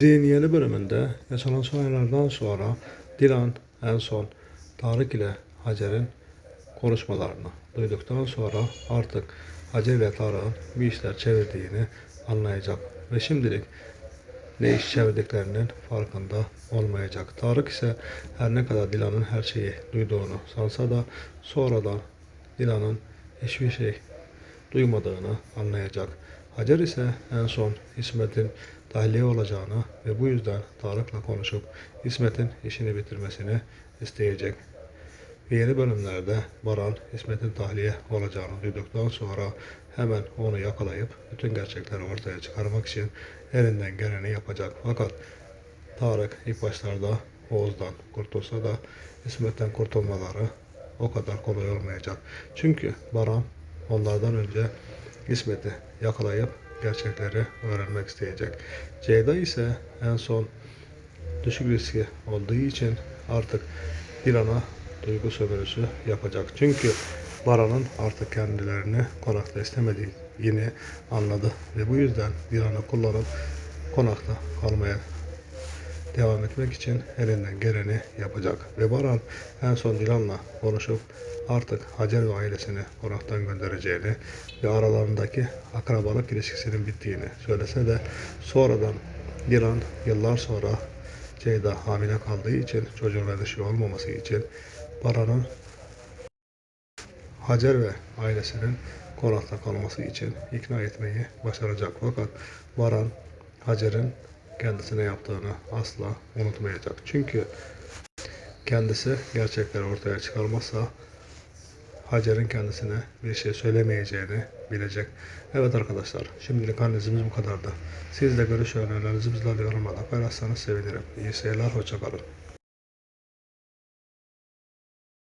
Dizinin yeni bölümünde yaşanan olaylardan sonra Dilan en son Tarık ile Hacer'in konuşmalarını duyduktan sonra artık Hacer ile Tarık'ın bir işler çevirdiğini anlayacak ve şimdilik ne iş çevirdiklerinin farkında olmayacak. Tarık ise her ne kadar Dilan'ın her şeyi duyduğunu sansa da sonradan Dilan'ın hiçbir şey duymadığını anlayacak. Hacer ise en son İsmet'in tahliye olacağını ve bu yüzden Tarık'la konuşup İsmet'in işini bitirmesini isteyecek. Ve yeni bölümlerde Baran İsmet'in tahliye olacağını duyduktan sonra hemen onu yakalayıp bütün gerçekleri ortaya çıkarmak için elinden geleni yapacak. Fakat Tarık ilk başlarda Oğuz'dan kurtulsa da İsmet'ten kurtulmaları o kadar kolay olmayacak. Çünkü Baran onlardan önce İsmet'i yakalayıp gerçekleri öğrenmek isteyecek. Ceyda ise en son düşük riski olduğu için artık Dilan'a duygu sömürüsü yapacak. Çünkü Baran'ın artık kendilerini konakta istemediğini anladı ve bu yüzden Dilan'ı kullanıp konakta kalmaya devam etmek için elinden geleni yapacak. Ve Baran en son Dilan'la konuşup artık Hacer ve ailesini konaktan göndereceğini ve aralarındaki akrabalık ilişkisinin bittiğini söylese de sonradan Dilan yıllar sonra Ceyda hamile kaldığı için çocuğun endişe olmaması için Baran'ın Hacer ve ailesinin konakta kalması için ikna etmeyi başaracak. Fakat Baran Hacer'in kendisine yaptığını asla unutmayacak. Çünkü kendisi gerçekleri ortaya çıkarmazsa Hacer'in kendisine bir şey söylemeyeceğini bilecek. Evet arkadaşlar şimdilik analizimiz bu kadardı. Siz de görüş ve önerilerinizi bizlerle yorumlarda paylaşsanız sevinirim. İyi seyirler, hoşçakalın.